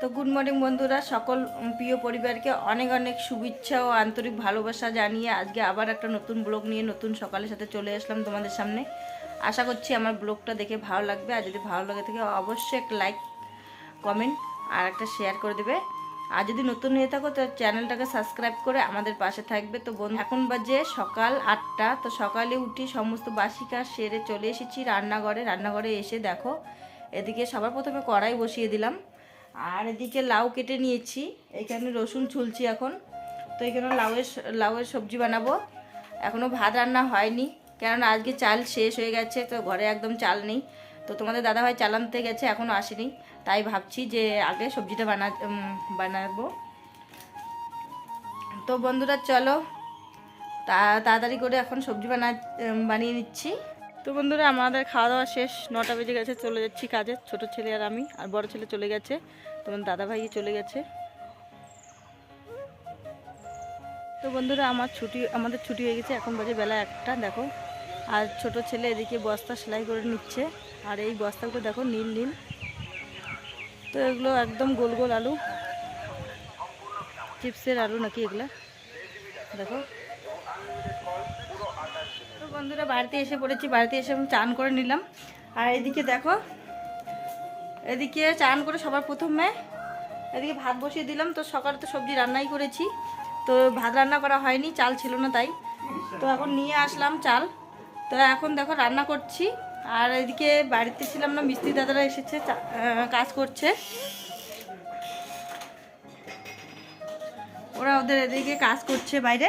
তো good morning বন্ধুরা, সকল প্রিয় পরিবারকে অনেক অনেক শুভেচ্ছা ও আন্তরিক ভালোবাসা জানিয়ে আজকে আবার একটা নতুন ব্লগ নিয়ে নতুন সকালের সাথে চলে আসলাম তোমাদের সামনে। আশা করছি আমার ব্লগটা দেখে ভালো লাগবে, আর যদি ভালো লাগে থাকে অবশ্যই একটা লাইক কমেন্ট আর একটা শেয়ার করে দেবে। আর যদি নতুন হয়ে থাকো তো চ্যানেলটাকে সাবস্ক্রাইব করে আমাদের পাশে থাকবে। তো বন্ধু, এখন বাজে সকাল আটটা, তো সকালে উঠি সমস্ত বাসি কাজ সেরে চলে এসেছি রান্নাঘরে। রান্নাঘরে এসে দেখো, এদিকে সবার প্রথমে কড়াই বসিয়ে দিলাম। আর এদিকে লাউ কেটে নিয়েছি। এখানে রসুন ছুলছি এখন। তো এখানে লাউয়ের লাউয়ের সবজি বানাবো। এখনও ভাত রান্না হয়নি, কেননা আজকে চাল শেষ হয়ে গেছে, তো ঘরে একদম চাল নেই। তো তোমাদের দাদাভাই চাল আনতে গেছে এখনও আসেনি। তাই ভাবছি যে আগে সবজিটা বানা বানাবো। তো বন্ধুরা, চলো। তাড়াতাড়ি করে এখন সবজি বানা বানিয়ে নিচ্ছি। তো বন্ধুরা, আমাদের খাওয়া দাওয়া শেষ। নটা বেজে গেছে, চলে যাচ্ছি কাজে। ছোট ছেলে আর আমি, আর বড় ছেলে চলে গেছে। তোমার দাদা ভাই চলে গেছে। তো বন্ধুরা, আমার ছুটি, আমাদের ছুটি হয়ে গেছে। এখন বাজে বেলা একটা, দেখো। আর ছোট ছেলে এদিকে বস্তা সেলাই করে নিচ্ছে। আর এই বস্তাগুলো দেখো, নীল নীল। তো এগুলো একদম গোল গোল আলু। চিপসের আলু নাকি এগুলা? দেখো। বন্ধুরা, বাড়িতে এসে পড়েছি। বাড়িতে এসে আমি চান করে নিলাম। আর এদিকে দেখো, এদিকে চান করে সবার প্রথমে এদিকে ভাত বসিয়ে দিলাম। তো সকালে তো সবজি রান্নাই করেছি। তো ভাত রান্না করা হয়নি, চাল ছিল না তাই। তো এখন নিয়ে আসলাম চাল। তো এখন দেখো রান্না করছি। আর এদিকে বাড়িতে ছিলাম না, মিস্ত্রি দাদারা এসেছে কাজ করছে। ওরা ওদের এদিকে কাজ করছে বাইরে।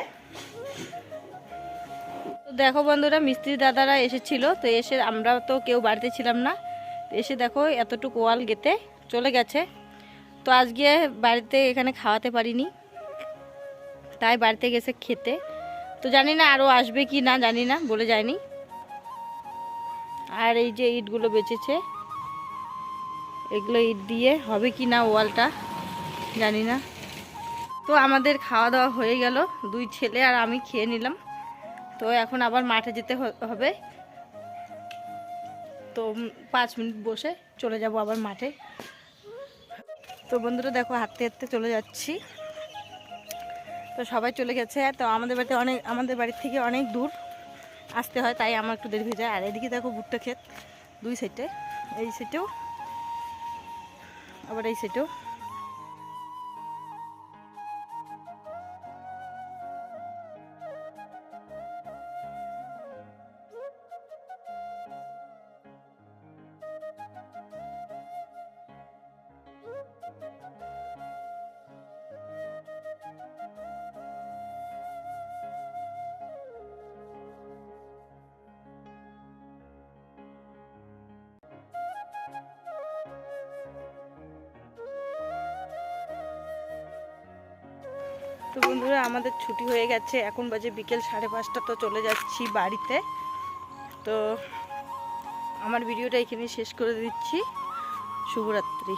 দেখো বন্ধুরা, মিস্ত্রি দাদারা এসেছিল, তো এসে আমরা তো কেউ বাড়িতে ছিলাম না। এসে দেখো এতটুকু ওয়াল গেতে চলে গেছে। তো আজকে বাড়িতে এখানে খাওয়াতে পারিনি, তাই বাড়িতে গেছে খেতে। তো জানি না আরও আসবে কি না, জানি না, বলে যায়নি। আর এই যে ইটগুলো বেঁচেছে, এগুলো ইট দিয়ে হবে কি না ওয়ালটা, জানি না। তো আমাদের খাওয়া দাওয়া হয়ে গেল, দুই ছেলে আর আমি খেয়ে নিলাম। তো এখন আবার মাঠে যেতে হবে। তো পাঁচ মিনিট বসে চলে যাব আবার মাঠে। তো বন্ধুরা দেখো, হাঁটতে হাঁটতে চলে যাচ্ছি। তো সবাই চলে গেছে। তো আমাদের বাড়িতে অনেক, আমাদের বাড়ির থেকে অনেক দূর আসতে হয়, তাই আমার একটু দেরি হয়ে যায়। আর এদিকে দেখো ভুট্টা ক্ষেত, দুই সাইডে। এই সাইডেও, আবার এই সাইডেও। তো বন্ধুরা, আমাদের ছুটি হয়ে গেছে। এখন বাজে বিকেল সাড়ে পাঁচটা, তো চলে যাচ্ছি বাড়িতে। তো আমার ভিডিওটা এখানে শেষ করে দিচ্ছি। শুভরাত্রি।